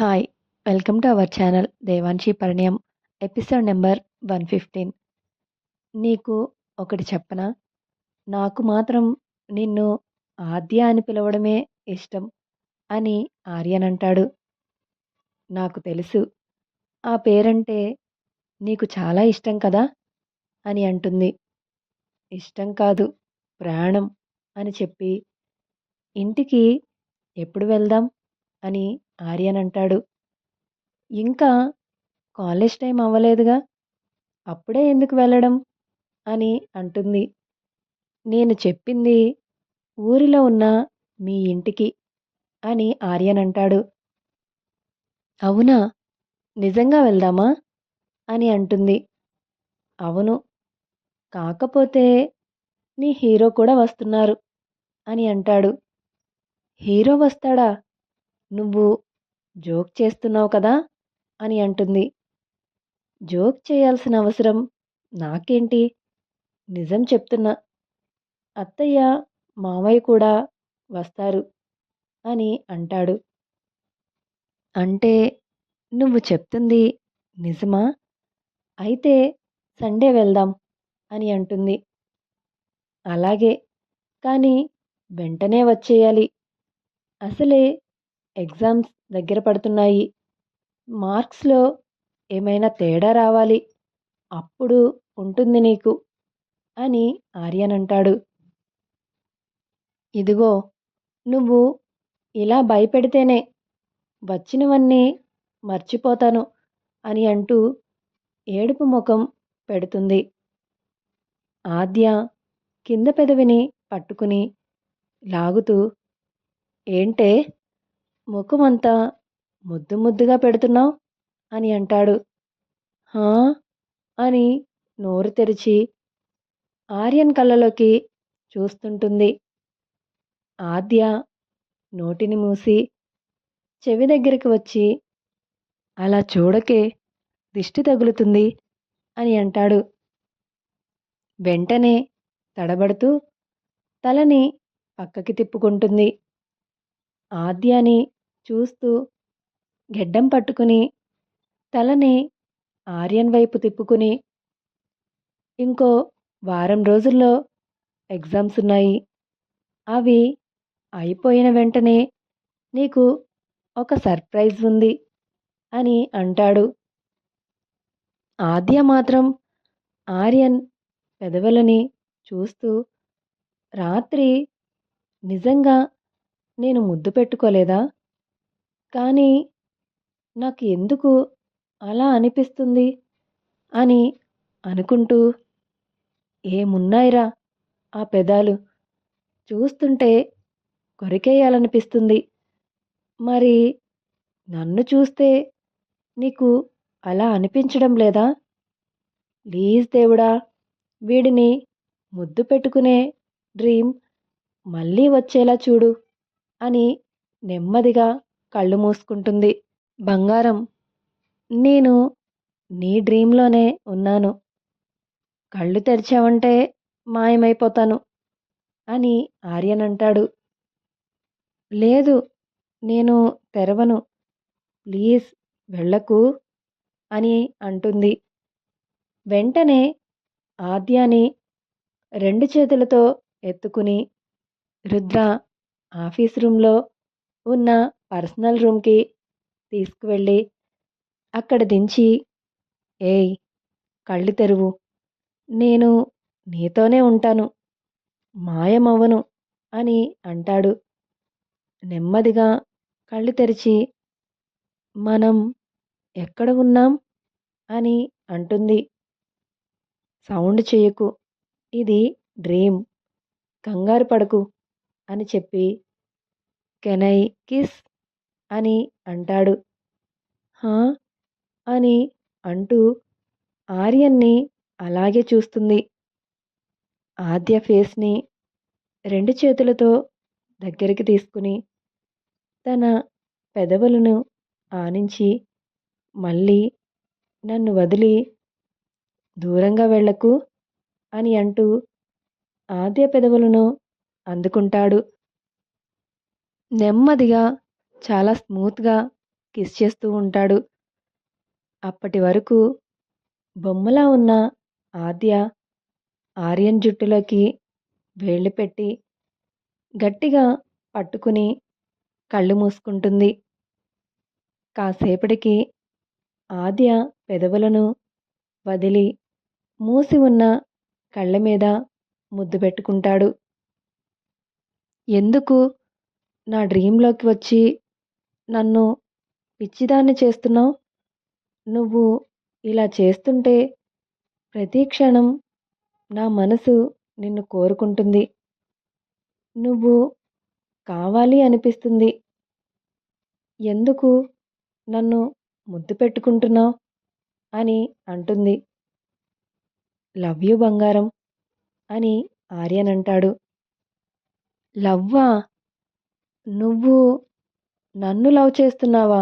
Hi! Welcome to our channel Devanshi Parinayam' episode number one fifteen నీకు ఒకటి చెప్పనా? నాకు మాత్రం నిన్ను ఆద్య అని పిలవడమే ఇష్టం అని ఆర్యన్ అంటాడు. నాకు తెలుసు. ఆ పేరంటే నీకు చాలా ఇష్టం కదా! అని అంటుంది. ఇష్టం కాదు ప్రాణం అని చెప్పి ఇంటికి ఎప్పుడు వెళ్దాం? అని ఆర్యన్ అంటాడు. ఇంకా కాలేజ్ టైం అవ్వలేదుగా! అప్పుడే ఎందుకు వెళ్ళడం? అని అంటుంది. నేను చెప్పింది ఊరిలో ఉన్న మీ ఇంటికి అని ఆర్యన్ అంటాడు. అవునా! నిజంగా వెళ్దామా? అని అంటుంది. అవును. కాకపోతే నీ హీరో కూడా వస్తున్నారు అని అంటాడు. హీరో వస్తాడా? నువ్వు జోక్ చేస్తున్నావు కదా! అని అంటుంది. జోక్ చేయాల్సిన అవసరం నాకేంటి? నిజం చెప్తున్నా. అత్తయ్య, మావయ్య కూడా వస్తారు అని అంటాడు. అంటే నువ్వు చెప్తుంది నిజమా? అయితే సండే వెళ్దాం అని అంటుంది. అలాగే. కానీ వెంటనే వచ్చేయాలి. అసలే ఎగ్జామ్స్ దగ్గర పడుతున్నాయి. మార్క్స్‌లో ఏమైనా తేడా రావాలి. అప్పుడు ఉంటుంది నీకు అని ఆర్యన్ అంటాడు. ఇదిగో నువ్వు ఇలా భయపెడితేనే వచ్చినవన్నీ మర్చిపోతాను అని అంటూ ఏడుపు ముఖం పెడుతుంది. ఆద్య కింద పెదవిని పట్టుకుని లాగుతూ ఏంటే ముఖమంతా ముద్దు ముద్దుగా పెడుతున్నావు అని అంటాడు. హా? అని నోరు తెరిచి ఆర్యన్ కళ్ళలోకి చూస్తుంటుంది. ఆద్య నోటిని మూసి చెవి దగ్గరికి వచ్చి అలా చూడకే దిష్టి తగులుతుంది అని అంటాడు. వెంటనే తడబడుతూ తలని పక్కకి తిప్పుకుంటుంది. ఆద్యని చూస్తూ గెడ్డం పట్టుకుని తలని ఆర్యన్ వైపు తిప్పుకుని ఇంకో వారం రోజుల్లో ఎగ్జామ్స్ ఉన్నాయి. అవి అయిపోయిన వెంటనే నీకు ఒక సర్ప్రైజ్ ఉంది అని అంటాడు. ఆద్య మాత్రం ఆర్యన్ పెదవులని చూస్తూ రాత్రి నిజంగా నేను ముద్దు పెట్టుకోలేదా? కానీ నాకు ఎందుకు అలా అనిపిస్తుంది అని అనుకుంటూ ఏమున్నాయిరా ఆ పెదాలు చూస్తుంటే కొరికేయాలనిపిస్తుంది. మరి నన్ను చూస్తే నీకు అలా అనిపించడం లేదా? ప్లీజ్ దేవుడా వీడిని ముద్దు పెట్టుకునే డ్రీమ్ మళ్ళీ వచ్చేలా చూడు అని నెమ్మదిగా కళ్ళు మూసుకుంటుంది. బంగారం నేను నీ డ్రీమ్‌లోనే ఉన్నాను. కళ్ళు తెరిచావంటే మాయమైపోతాను అని ఆర్యన్ అంటాడు. లేదు నేను తెరవను. ప్లీజ్ వెళ్ళకు అని అంటుంది. వెంటనే ఆద్యాని రెండు చేతులతో ఎత్తుకుని రుద్ర ఆఫీస్ రూమ్‌లో ఉన్న పర్సనల్ రూమ్‌కి తీసుకువెళ్ళి అక్కడ దించి ఏయ్! కళ్ళు తెరువు. నేను నీతోనే ఉంటాను. మాయమవ్వను అని అంటాడు. నెమ్మదిగా కళ్ళు తెరిచి మనం ఎక్కడ ఉన్నాం? అని అంటుంది. సౌండ్ చేయకు ఇది డ్రీమ్. కంగారు పడకు అని చెప్పి కెనై కిస్? అని అంటాడు. హా? అని అంటూ ఆర్యన్ని అలాగే చూస్తుంది. ఆద్య ఫేస్‌ని రెండు చేతులతో దగ్గరికి తీసుకుని తన పెదవులను ఆనించి మళ్ళీ నన్ను వదిలి దూరంగా వెళ్ళకు అని అంటూ ఆద్య పెదవులను అందుకుంటాడు. నెమ్మదిగా చాలా స్మూత్‌గా కిస్ చేస్తూ ఉంటాడు. అప్పటి వరకు బొమ్మలా ఉన్న ఆద్య ఆర్యన్ జుట్టులోకి వేళ్ళు పెట్టి గట్టిగా పట్టుకుని కళ్ళు మూసుకుంటుంది. కాసేపటికి ఆద్య పెదవులను వదిలి మూసి ఉన్న కళ్ళ మీద ముద్దు పెట్టుకుంటాడు. ఎందుకు నా డ్రీంలోకి వచ్చి నన్ను పిచ్చిదాన్ని చేస్తున్నావు? నువ్వు ఇలా చేస్తుంటే ప్రతి క్షణం నా మనసు నిన్ను కోరుకుంటుంది. నువ్వు కావాలి అనిపిస్తుంది. ఎందుకు నన్ను ముద్దు పెట్టుకుంటున్నావు? అని అంటుంది. లవ్ యు బంగారం అని ఆర్యన్ అంటాడు లవ్వా? నువ్వు నన్ను లవ్ చేస్తున్నావా?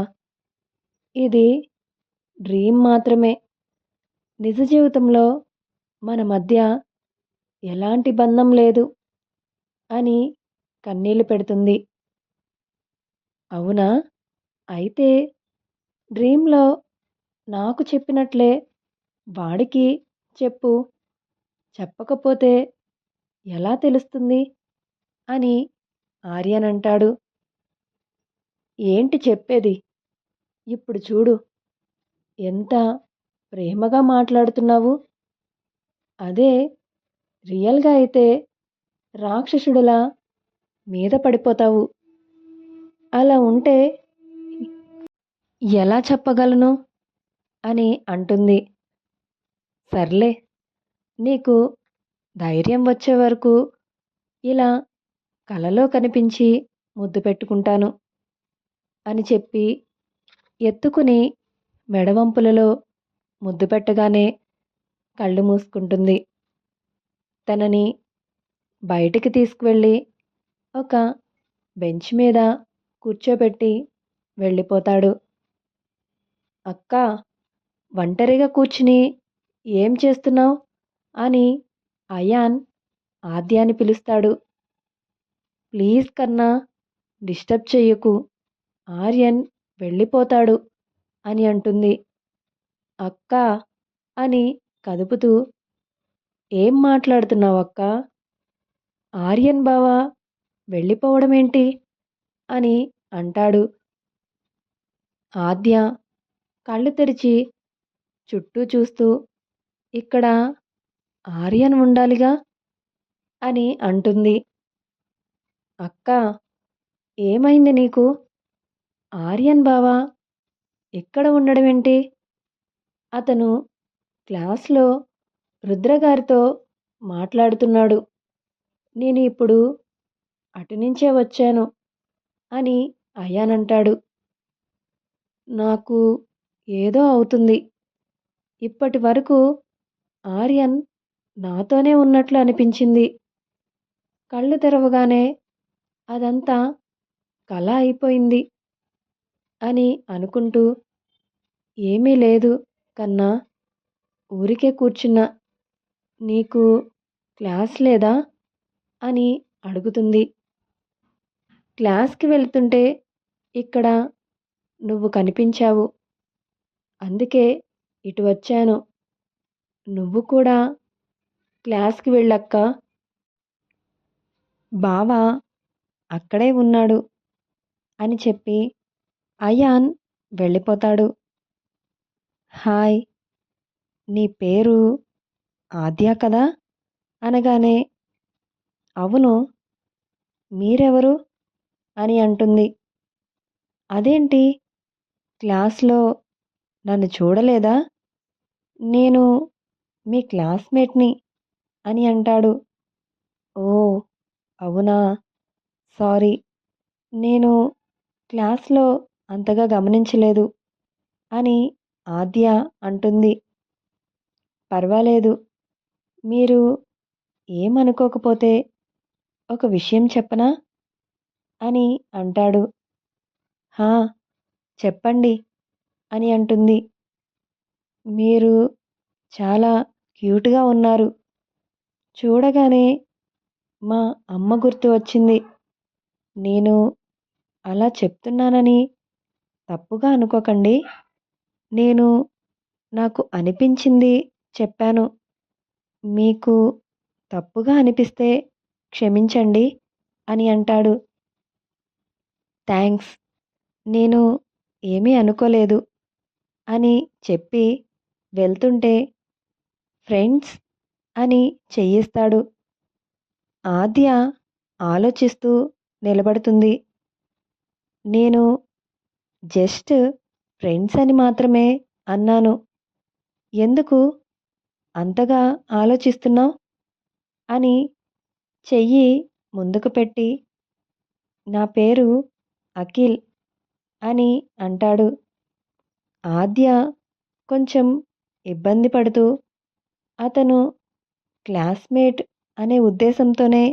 ఇది డ్రీమ్ మాత్రమే. నిజ జీవితంలో మన మధ్య ఎలాంటి బంధం లేదు అని కన్నీళ్ళు పెడుతుంది. అవునా? అయితే డ్రీంలో నాకు చెప్పినట్లే వాడికి చెప్పు. చెప్పకపోతే ఎలా తెలుస్తుంది? అని ఆర్యన్ అంటాడు ఏంటి చెప్పేది? ఇప్పుడు చూడు. ఎంత ప్రేమగా మాట్లాడుతున్నావు? అదే రియల్గా అయితే రాక్షసుడులా మీద పడిపోతావు. అలా ఉంటే ఎలా చెప్పగలను? అని అంటుంది. సర్లే నీకు ధైర్యం వచ్చే వరకు ఇలా కలలో కనిపించి ముద్దు పెట్టుకుంటాను. అని చెప్పి ఎత్తుకుని మెడవంపులలో ముద్దు పెట్టగానే కళ్ళు మూసుకుంటుంది. తనని బయటికి తీసుకువెళ్ళి ఒక బెంచ్ మీద కూర్చోబెట్టి వెళ్ళిపోతాడు. అక్క ఒంటరిగా కూర్చుని ఏం చేస్తున్నావు? అని అయాన్ ఆద్యాని పిలుస్తాడు. ప్లీజ్ కన్నా డిస్టర్బ్ చెయ్యకు. ఆర్యన్ వెళ్ళిపోతాడు అని అంటుంది. అక్క అని కదుపుతూ ఏం మాట్లాడుతున్నావు అక్క? ఆర్యన్ బావా వెళ్ళిపోవడం ఏంటి అని అంటాడు. ఆద్య కళ్ళు తెరిచి చుట్టూ చూస్తూ ఇక్కడ ఆర్యన్ ఉండాలిగా? అని అంటుంది. అక్క ఏమైంది నీకు? ఆర్యన్ బావా ఎక్కడ ఉండడం ఏంటి అతను క్లాస్లో రుద్రగారితో మాట్లాడుతున్నాడు. నేను ఇప్పుడు అటు నుంచే వచ్చాను అని అయానంటాడు నాకు ఏదో అవుతుంది. ఇప్పటి వరకు ఆర్యన్ నాతోనే ఉన్నట్లు అనిపించింది. కళ్ళు తెరవగానే అదంతా కళ అయిపోయింది. అని అనుకుంటూ ఏమీ లేదు కన్నా ఊరికే కూర్చున్నా నీకు క్లాస్ లేదా అని అడుగుతుంది. క్లాస్కి వెళ్తుంటే ఇక్కడ నువ్వు కనిపించావు. అందుకే ఇటు వచ్చాను. నువ్వు కూడా క్లాస్కి వెళ్ళక్క. బావ అక్కడే ఉన్నాడు అని చెప్పి అయాన్ వెళ్ళిపోతాడు. హాయ్ నీ పేరు ఆద్య కదా? అనగానే అవును మీరెవరు? అని అంటుంది. అదేంటి క్లాస్లో నన్ను చూడలేదా? నేను మీ క్లాస్మేట్ని అని అంటాడు. ఓ అవునా? సారీ నేను క్లాస్లో అంతగా గమనించలేదు. అని ఆద్య అంటుంది. పర్వాలేదు. మీరు ఏమనుకోకపోతే ఒక విషయం చెప్పనా? అని అంటాడు. హా చెప్పండి అని అంటుంది. మీరు చాలా క్యూట్గా ఉన్నారు. చూడగానే మా అమ్మ గుర్తు వచ్చింది. నేను అలా చెప్తున్నానని తప్పుగా అనుకోకండి. నేను నాకు అనిపించింది చెప్పాను. మీకు తప్పుగా అనిపిస్తే క్షమించండి అని అంటాడు. థ్యాంక్స్ నేను ఏమీ అనుకోలేదు అని చెప్పి వెళ్తుంటే ఫ్రెండ్స్ అని చెయ్యిస్తాడు. ఆద్య ఆలోచిస్తూ నిలబడుతుంది. నేను జస్ట్ ఫ్రెండ్స్ అని మాత్రమే అన్నాను. ఎందుకు? అంతగా ఆలోచిస్తున్నావు? అని చెయ్యి ముందుకు పెట్టి నా పేరు అఖిల్ అని అంటాడు. ఆద్య కొంచెం ఇబ్బంది పడుతూ అతను క్లాస్మేట్ అనే ఉద్దేశంతోనే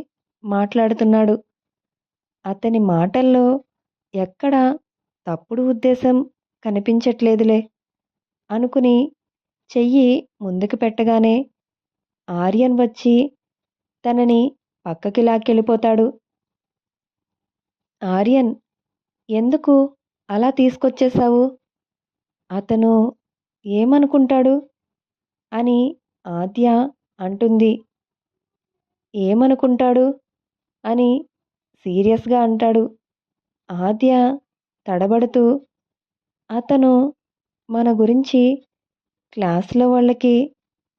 మాట్లాడుతున్నాడు. అతని మాటల్లో ఎక్కడ తప్పుడు ఉద్దేశం కనిపించట్లేదులే అనుకుని చెయ్యి ముందుకు పెట్టగానే ఆర్యన్ వచ్చి తనని పక్కకి లాక్కెళ్ళిపోతాడు. ఆర్యన్ ఎందుకు అలా తీసుకొచ్చేశావు? అతను ఏమనుకుంటాడు? అని ఆద్య అంటుంది. ఏమనుకుంటాడు? అని సీరియస్గా అంటాడు. ఆద్య తడబడుతూ అతను మన గురించి క్లాస్లో వాళ్ళకి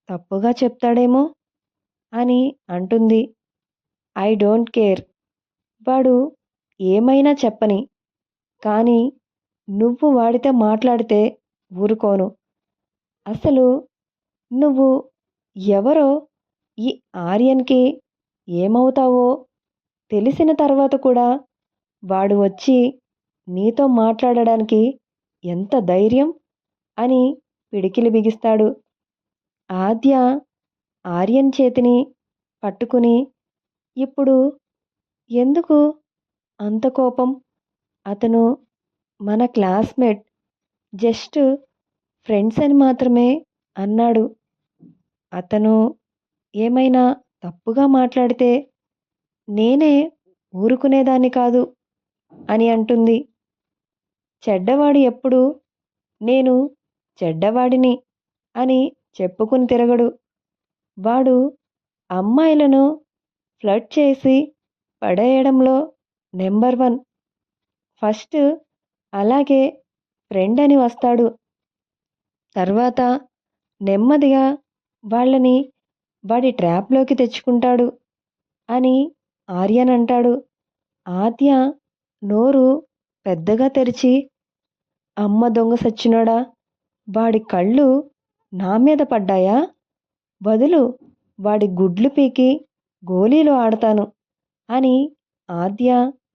తప్పుగా చెప్తాడేమో అని అంటుంది. I don't care. వాడు ఏమైనా చెప్పని. కానీ నువ్వు వాడితో మాట్లాడితే ఊరుకోను. అసలు నువ్వు ఎవరో ఈ ఆర్యన్కి ఏమవుతావో తెలిసిన తర్వాత కూడా వాడు వచ్చి నీతో మాట్లాడడానికి ఎంత ధైర్యం? అని పిడికిలి బిగిస్తాడు. ఆద్య ఆర్యన్ చేతిని పట్టుకుని ఇప్పుడు ఎందుకు అంత కోపం? అతను మన క్లాస్మేట్ జస్ట్ ఫ్రెండ్స్ అని మాత్రమే అన్నాడు. అతను ఏమైనా తప్పుగా మాట్లాడితే నేనే ఊరుకునేదాన్ని కాదు అని అంటుంది. చెడ్డవాడు ఎప్పుడు? నేను చెడ్డవాడిని అని చెప్పుకుని తిరగడు. వాడు అమ్మాయిలను ఫ్లడ్ చేసి పడేయడంలో నెంబర్ వన్. ఫస్ట్ అలాగే ఫ్రెండ్ అని వస్తాడు. తర్వాత నెమ్మదిగా వాళ్ళని వాడి ట్రాప్లోకి తెచ్చుకుంటాడు అని ఆర్యన్ అంటాడు ఆద్య నోరు పెద్దగా తెరిచి అమ్మ దొంగ సచ్చినోడా వాడి కళ్ళు నా మీద పడ్డాయా? బదులు వాడి గుడ్లు పీకి గోళీలు ఆడతాను అని ఆద్య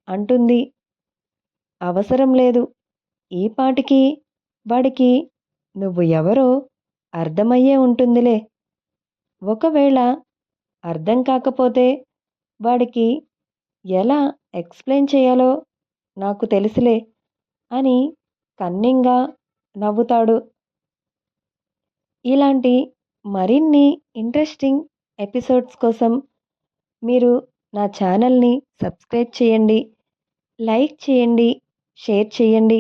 అంటుంది. అవసరం లేదు. ఈ పాటికి వాడికి నువ్వు ఎవరో అర్థమయ్యే ఉంటుందిలే. ఒకవేళ అర్థం కాకపోతే వాడికి ఎలా ఎక్స్ప్లెయిన్ చేయాలో నాకు తెలుసులే అని కన్నింగా నవ్వుతాడు. ఇలాంటి మరిన్ని ఇంట్రెస్టింగ్ ఎపిసోడ్స్ కోసం మీరు నా ఛానల్ని సబ్స్క్రైబ్ చేయండి లైక్ చేయండి షేర్ చేయండి.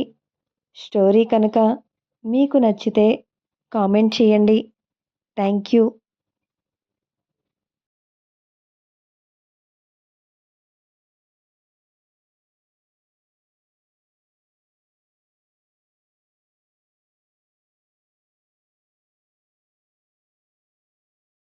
స్టోరీ కనుక మీకు నచ్చితే కామెంట్ చేయండి. Thank you.